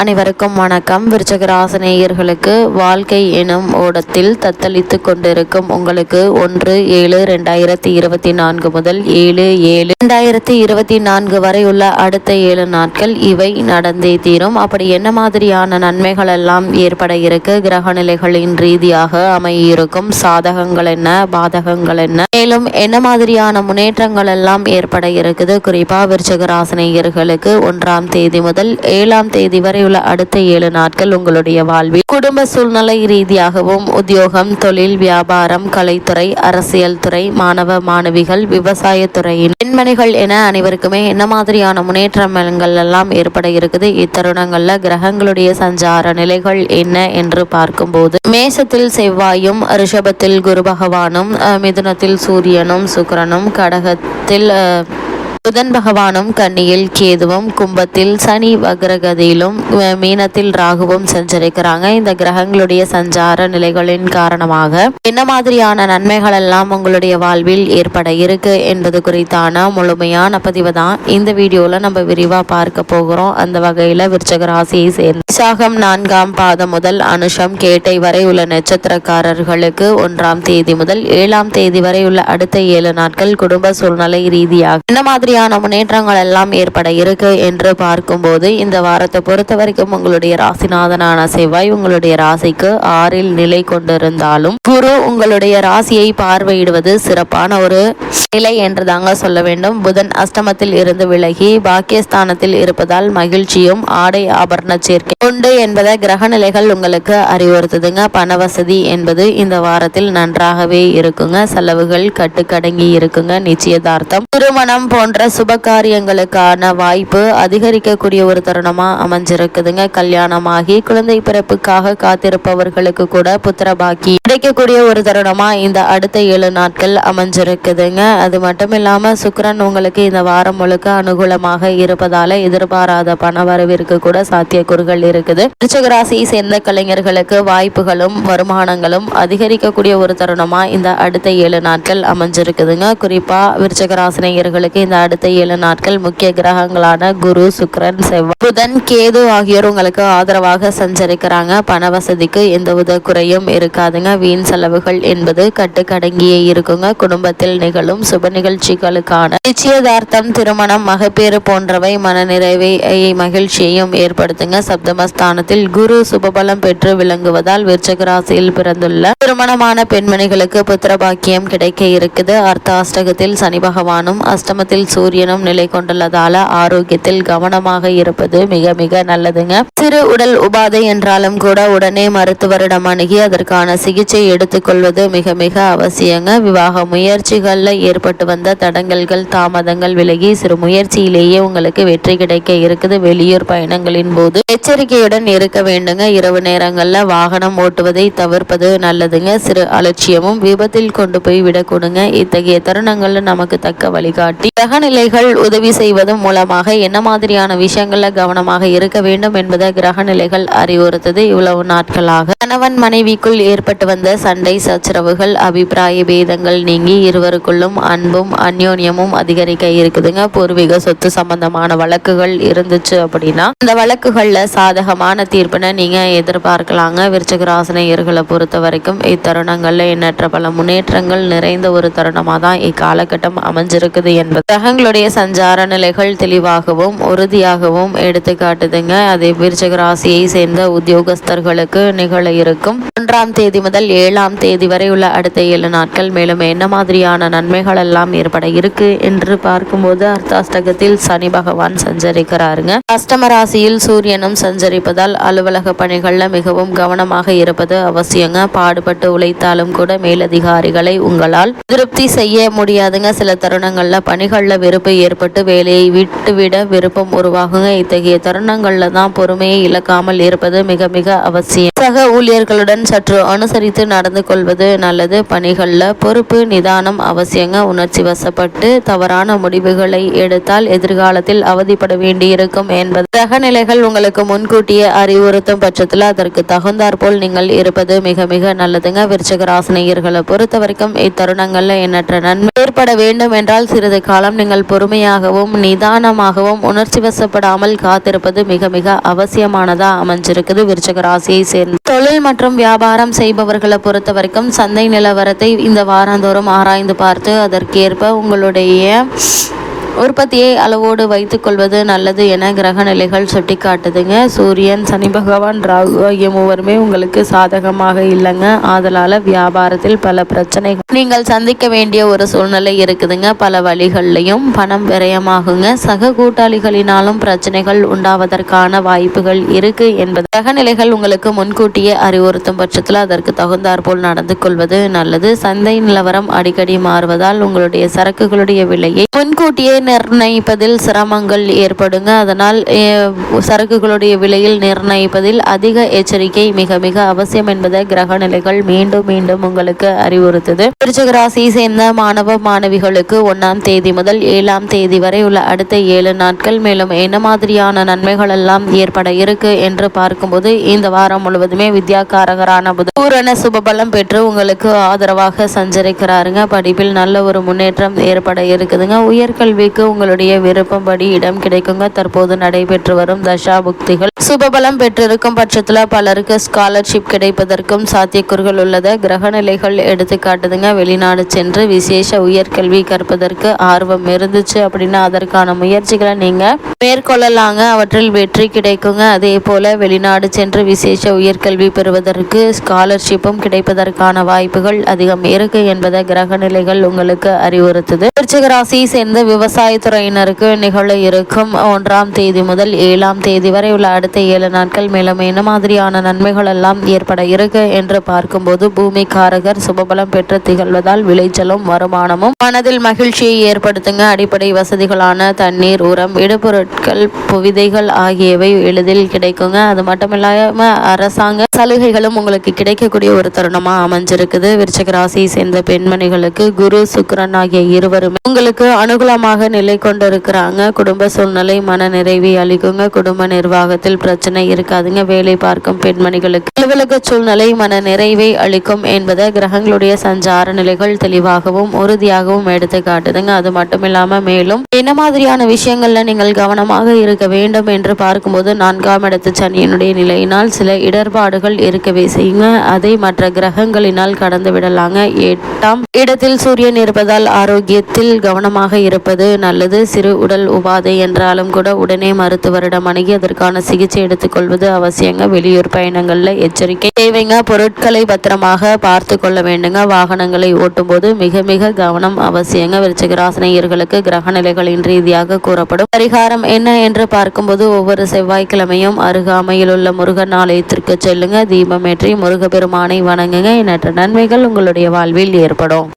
அனைவருக்கும் வணக்கம். விருச்சகராசனேயர்களுக்கு வாழ்க்கை எனும் ஓடத்தில் தத்தளித்து கொண்டிருக்கும் உங்களுக்கு ஒன்று ஏழு ரெண்டாயிரத்தி இருபத்தி நான்கு முதல் ஏழு ஏழு ரெண்டாயிரத்தி இருபத்தி நான்கு வரை உள்ள அடுத்த ஏழு நாட்கள் இவை நடந்தே தீரும். அப்படி என்ன மாதிரியான நன்மைகள் எல்லாம் ஏற்பட இருக்கு? கிரக நிலைகளின் ரீதியாக அமையிருக்கும். சாதகங்கள் என்ன? பாதகங்கள் என்ன? மேலும் என்ன மாதிரியான முன்னேற்றங்கள் எல்லாம் ஏற்பட இருக்குது? குறிப்பா விருச்சகராசனேயர்களுக்கு ஒன்றாம் தேதி முதல் ஏழாம் தேதி வரை உள்ள அடுத்த ஏழு நாட்கள் உங்களுடைய வாழ்வில். குடும்ப சூழ்நிலை ரீதியாகவும் உத்தியோகம் தொழில் வியாபாரம் கலைத்துறை அரசியல் துறை மாணவ மாணவிகள் விவசாயத்துறையின் பெண்மணிகள் என அனைவருக்குமே என்ன மாதிரியான முன்னேற்றங்கள் எல்லாம் ஏற்பட இருக்குது? இத்தருணங்கள்ல கிரகங்களுடைய சஞ்சார நிலைகள் என்ன என்று பார்க்கும்போது மேசத்தில் செவ்வாயும் ரிஷபத்தில் குரு பகவானும் மிதுனத்தில் சூரியனும் சுக்கிரனும் கடகத்தில் அஹ், புதன் பகவானும் கன்னியில் கேதுவும் கும்பத்தில் சனி வக்ரகதியிலும் மீனத்தில் ராகுவும் சஞ்சரிக்கிறாங்க. இந்த கிரகங்களுடைய சஞ்சார நிலைகளின் காரணமாக என்ன மாதிரியான நன்மைகள் எல்லாம் உங்களுடைய வாழ்வில் ஏற்பட இருக்கு என்பது குறித்தான முழுமையான பதிவு தான் இந்த வீடியோல நம்ம விரிவா பார்க்க போகிறோம். அந்த வகையில விருச்சக ராசியை சேர்ந்த விசாகம் நான்காம் பாதம் முதல் அனுஷம் கேட்டை வரை உள்ள நட்சத்திரக்காரர்களுக்கு ஒன்றாம் தேதி முதல் ஏழாம் தேதி வரை உள்ள அடுத்த ஏழு நாட்கள் குடும்ப சூழ்நிலை ரீதியாக என்ன மாதிரியான முன்னேற்றங்கள் எல்லாம் ஏற்பட இருக்கு என்று பார்க்கும்போது இந்த வாரத்தை பொறுத்த வரைக்கும் உங்களுடைய ராசிநாதனான செவ்வாய் உங்களுடைய ராசிக்கு ஆறில் நிலை கொண்டிருந்தாலும் குரு உங்களுடைய ராசியை பார்வையிடுவது சிறப்பான ஒரு நிலை என்று தாங்க சொல்ல வேண்டும். புதன் அஷ்டமத்தில் இருந்து விலகி பாக்கியஸ்தானத்தில் இருப்பதால் மகிழ்ச்சியும் ஆடை ஆபரண சேர்க்கை உண்டு என்பதை கிரக நிலைகள் உங்களுக்கு அறிவுறுத்துதுங்க. பண வசதி என்பது இந்த வாரத்தில் நன்றாகவே இருக்குங்க. செலவுகள் கட்டுக்கடங்கி இருக்குங்க. நிச்சயதார்த்தம் திருமணம் போன்ற சுப காரியங்களுக்கான வாய்ப்பு அதிகரிக்கக்கூடிய ஒரு தருணமா அமைஞ்சிருக்குதுங்க. கல்யாணமாகி குழந்தை பிறப்புக்காக காத்திருப்பவர்களுக்கு கூட புத்திர பாக்கி கிடைக்கக்கூடிய ஒரு தருணமா இந்த அடுத்த ஏழு நாட்கள் அமைஞ்சிருக்குதுங்க. அது மட்டும் இல்லாம சுக்கரன் உங்களுக்கு இந்த வாரம் முழுக்க அனுகூலமாக இருப்பதால எதிர்பாராத பண வரவிற்கு கூட சாத்தியக்கூறுகள் இருக்குது. விருச்சிக ராசியை சேர்ந்த கலைஞர்களுக்கு வாய்ப்புகளும் வருமானங்களும் அதிகரிக்கக்கூடிய ஒரு தருணமா இந்த அடுத்த ஏழு நாட்கள் அமைஞ்சிருக்குதுங்க. குறிப்பா விருச்சகராசினியர்களுக்கு இந்த அடுத்த ஏழு நாட்கள் முக்கிய கிரகங்களான குரு சுக்ரன் செவ்வாய். புதன் கேது ஆகியோர் உங்களுக்கு ஆதரவாக சஞ்சரிக்கிறாங்க. பண வசதிக்கு எந்தவித குறையும் இருக்காதுங்க. வீண் செலவுகள் என்பது கட்டுக்கடங்கியே இருக்குங்க. குடும்பத்தில் நிகழும் சுப நிகழ்ச்சிகளுக்கான நிச்சயதார்த்தம் திருமணம் மகப்பேறு போன்றவை மனநிறைவை மகிழ்ச்சியையும் ஏற்படுத்துங்க. சப்தமஸ்தானத்தில் குரு சுபபலம் பெற்று விளங்குவதால் விருச்சக ராசியில் பிறந்துள்ள திருமணமான பெண்மணிகளுக்கு புத்திர பாக்கியம் கிடைக்க இருக்குது. அர்த்தாஷ்டகத்தில் சனி பகவானும் அஷ்டமத்தில் சூரியனும் நிலை கொண்டுள்ளதால ஆரோக்கியத்தில் கவனமாக இருப்பது மிக மிக நல்லதுங்க. சிறு உடல் உபாதை என்றாலும் கூட உடனே மருத்துவரிடம் அணுகி அதற்கான சிகிச்சை எடுத்துக்கொள்வது மிக மிக அவசியங்க. விவாக முயற்சிகள்ல ஏற்பட்டு வந்த தடங்கல்கள் தாமதங்கள் விலகி சிறு முயற்சியிலேயே உங்களுக்கு வெற்றி கிடைக்க இருக்குது. வெளியூர் பயணங்களின் போது எச்சரிக்கையுடன் இருக்க வேண்டுங்க. இரவு நேரங்கள்ல வாகனம் ஓட்டுவதை தவிர்ப்பது நல்லதுங்க. சிறு அலட்சியமும் விபத்தில் கொண்டு போய் விடக்கூடுங்க. இத்தகைய தருணங்கள்ல நமக்கு தக்க வழிகாட்டி. கிரகநிலைகள் உதவி செய்வதன் மூலமாக என்ன மாதிரியான விஷயங்களில் கவனமாக இருக்க வேண்டும் என்பதை கிரகநிலைகள் அறிவுறுத்தது இவ்வளவு நாட்களாக. கணவன் மனைவிக்குள் ஏற்பட்டு வந்த சண்டை சச்சரவுகள் அபிப்பிராய பேதங்கள் நீங்கி இருவருக்குள்ளும் அன்பும் அந்யோன்யமும் அதிகரிக்க இருக்குதுங்க. பூர்வீக சொத்து சம்பந்தமான வழக்குகள் இருந்துச்சு அப்படின்னா இந்த வழக்குகள்ல சாதகமான தீர்ப்பினை நீங்க எதிர்பார்க்கலாங்க. விருச்சகராசனையர்களை பொறுத்த வரைக்கும் இத்தருணங்கள்ல எண்ணற்ற பல முன்னேற்றங்கள் நிறைந்த ஒரு தருணமா தான் இக்காலகட்டம் அமைஞ்சிருக்குது என்பது. உங்களுடைய சஞ்சார நிலைகள் தெளிவாகவும் உறுதியாகவும் எடுத்து காட்டுதுங்க. அதே விருச்சக ராசியை சேர்ந்த உத்தியோகஸ்தர்களுக்கு நிகழ இருக்கும். ஒன்றாம் தேதி முதல் ஏழாம் தேதி வரை உள்ள அடுத்த ஏழு நாட்கள் மேலும் என்ன மாதிரியான நன்மைகள் எல்லாம் ஏற்பட இருக்கு என்று பார்க்கும்போது அர்த்தாஷ்டகத்தில் சனி பகவான் சஞ்சரிக்கிறாருங்க. அஷ்டம ராசியில் சூரியனும் சஞ்சரிப்பதால் அலுவலக பணிகள்ல மிகவும் கவனமாக இருப்பது அவசியங்க. பாடுபட்டு உழைத்தாலும் கூட மேலதிகாரிகளை உங்களால் திருப்தி செய்ய முடியாதுங்க. சில தருணங்கள்ல பணிகள்ல வெறுப்பு ஏற்பட்டு வேலையை விட்டுவிட விருப்பம் உருவாகுங்க. இத்தகைய தருணங்கள்ல தான் பொறுமையை இழக்காமல் இருப்பது மிக மிக அவசியம். சக ஊழியர்களுடன் சற்று அனுசரித்து நடந்து கொள்வது நல்லது. பணிகள்ல பொறுப்பு நிதானம் அவசியங்க. உணர்ச்சி வசப்பட்டு தவறான முடிவுகளை எடுத்தால் எதிர்காலத்தில் அவதிப்பட வேண்டியிருக்கும் என்பது. கிரகநிலைகள் உங்களுக்கு முன்கூட்டியே அறிவுறுத்தும் பட்சத்தில் அதற்கு தகுந்தாற்போல் நீங்கள் இருப்பது மிக மிக நல்லதுங்க. விருச்சக ராசினியர்களை பொறுத்த வரைக்கும் எண்ணற்ற நன்மை ஏற்பட வேண்டும் என்றால் சிறிது காலம் நீங்கள் நீங்கள் பொறுமையாகவும் நிதானமாகவும் உணர்ச்சி வசப்படாமல் காத்திருப்பது மிக மிக அவசியமானதா அமைஞ்சிருக்குது. விருச்சக ராசியை சேர்ந்து தொழில் மற்றும் வியாபாரம் செய்பவர்களை பொறுத்த வரைக்கும் சந்தை நிலவரத்தை இந்த வாரந்தோறும் ஆராய்ந்து பார்த்து அதற்கேற்ப உங்களுடைய உற்பத்தியை அளவோடு வைத்துக்கொள்வது நல்லது என கிரக நிலைகள் சுட்டிக்காட்டுதுங்க. சூரியன் சனி பகவான் ராகு ஆகிய மூவருமே உங்களுக்கு சாதகமாக இல்லைங்க. ஆதலால வியாபாரத்தில் பல பிரச்சனைகள். நீங்கள் சந்திக்க வேண்டிய ஒரு சூழ்நிலை இருக்குதுங்க. பல வழிகள்லையும் பணம் விரயமாகுங்க. சக கூட்டாளிகளினாலும் பிரச்சனைகள் உண்டாவதற்கான வாய்ப்புகள் இருக்கு என்பது. கிரக நிலைகள் உங்களுக்கு முன்கூட்டியே அறிவுறுத்தும் பட்சத்தில் அதற்கு தகுந்தாற்போல் நடந்து கொள்வது நல்லது. சந்தை நிலவரம் அடிக்கடி மாறுவதால் உங்களுடைய சரக்குகளுடைய விலையை முன்கூட்டியே நிர்ணயிப்பதில் சிரமங்கள் ஏற்படுங்க. அதனால் சரக்குகளுடைய விலையில் நிர்ணயிப்பதில் அதிக எச்சரிக்கை மிக மிக அவசியம் என்பதை கிரக நிலைகள் மீண்டும் மீண்டும் உங்களுக்கு அறிவுறுத்துது. விருச்சக ராசியை சேர்ந்த மாணவ மாணவிகளுக்கு ஒன்னாம் தேதி முதல் ஏழாம் தேதி வரை உள்ள அடுத்த ஏழு நாட்கள் மேலும் என்ன மாதிரியான நன்மைகள் எல்லாம் ஏற்பட இருக்கு என்று பார்க்கும்போது இந்த வாரம் முழுவதுமே வித்யாகாரகரான புத பூரண சுபபலம் பெற்று உங்களுக்கு ஆதரவாக சஞ்சரிக்கிறாருங்க. படிப்பில் நல்ல ஒரு முன்னேற்றம் ஏற்பட இருக்குதுங்க. உயர்கல்வி உங்களுக்கு உங்களுடைய விருப்பப்படி இடம் கிடைக்குங்க. தற்போது நடைபெற்று வரும் தசா புக்திகள் சுபபலம் பெற்றிருக்கும் பட்சத்தில் பலருக்கு ஸ்காலர்ஷிப் கிடைப்பதற்கும் சாத்தியக்கூறுகள் உள்ளத. கிரக நிலைகள் எடுத்து காட்டுதுங்க வெளிநாடு சென்று விசேஷ உயர்கல்வி கற்பதற்கு ஆர்வம் இருந்துச்சு அப்படின்னா அதற்கான முயற்சிகளை நீங்க மேற்கொள்ளலாங்க. அவற்றில் வெற்றி கிடைக்குங்க. அதே போல வெளிநாடு சென்று விசேஷ உயர்கல்வி பெறுவதற்கு ஸ்காலர்ஷிப்பும் கிடைப்பதற்கான வாய்ப்புகள் அதிகம் இருக்கு என்பதை கிரக நிலைகள் உங்களுக்கு அறிவுறுத்துது. ராசியை சேர்ந்த விவசாய விவசாயத்துறையினருக்கு நிகழ இருக்கும் ஒன்றாம் தேதி முதல் ஏழாம் தேதி வரை உள்ள அடுத்த ஏழு நாட்கள் மேலும் என்ன மாதிரியான நன்மைகள் எல்லாம் ஏற்பட இருக்கு என்று பார்க்கும்போது பூமி காரகர் சுபபலம் பெற்று திகழ்வதால் விளைச்சலும் வருமானமும் மனதில் மகிழ்ச்சியை ஏற்படுத்துங்க. அடிப்படை வசதிகளான தண்ணீர் உரம் இடுபொருட்கள் புவிதைகள் ஆகியவை எளிதில் கிடைக்குங்க. அது மட்டும் இல்லாம அரசாங்க சலுகைகளும் உங்களுக்கு கிடைக்கக்கூடிய ஒரு தருணமா அமைஞ்சிருக்குது. விருச்சக ராசியை சேர்ந்த பெண்மணிகளுக்கு குரு சுக்கரன் ஆகிய இருவருமே உங்களுக்கு அனுகூலமாக நிலை கொண்டிருக்கிறாங்க. குடும்ப சூழ்நிலை மன நிறைவை அளிக்குங்க குடும்ப நிர்வாகத்தில் பிரச்சனை இருக்காதுங்க. வேலை பார்க்கும் பெண்மணிகளுக்கு அலுவலக சூழ்நிலை மன நிறைவை அளிக்கும் என்பதை கிரகங்களுடைய சஞ்சார நிலைகள் தெளிவாகவும் உறுதியாகவும் எடுத்து காட்டுதுங்க. அது மட்டும் இல்லாம மேலும் என்ன மாதிரியான விஷயங்கள்ல நீங்கள் கவனமாக இருக்க வேண்டும் என்று பார்க்கும்போது நான்காம் இடத்து சனியினுடைய நிலையினால் சில இடர்பாடுகள் இருக்கவே செய்யுங்க. அதை மற்ற கிரகங்களினால் கடந்து விடலாங்க. எட்டாம் இடத்தில் சூரியன் இருப்பதால் ஆரோக்கியத்தில் கவனமாக இருப்பது நல்லது. சிறு உடல் உபாதை என்றாலும் கூட உடனே மருத்துவரிடம் அணுகி அதற்கான சிகிச்சை எடுத்துக்கொள்வது அவசியங்க. வெளியூர் பயணங்களில் எச்சரிக்கை. தேவைங்க. பொருட்களை பத்திரமாக பார்த்து கொள்ள வேண்டுங்க. வாகனங்களை ஓட்டும்போது மிக மிக கவனம் அவசியங்க. விருச்சிகராசனையர்களுக்கு கிரக நிலைகளின் ரீதியாக கூறப்படும். பரிகாரம் என்ன என்று பார்க்கும்போது ஒவ்வொரு செவ்வாய்க்கிழமையும் அருகாமையில் உள்ள முருகன் ஆலயத்திற்கு செல்லுங்க. தீபமேற்றி முருகப்பெருமானை வணங்குங்க. எண்ணற்ற நன்மைகள் உங்களுடைய வாழ்வில் ஏற்படும்.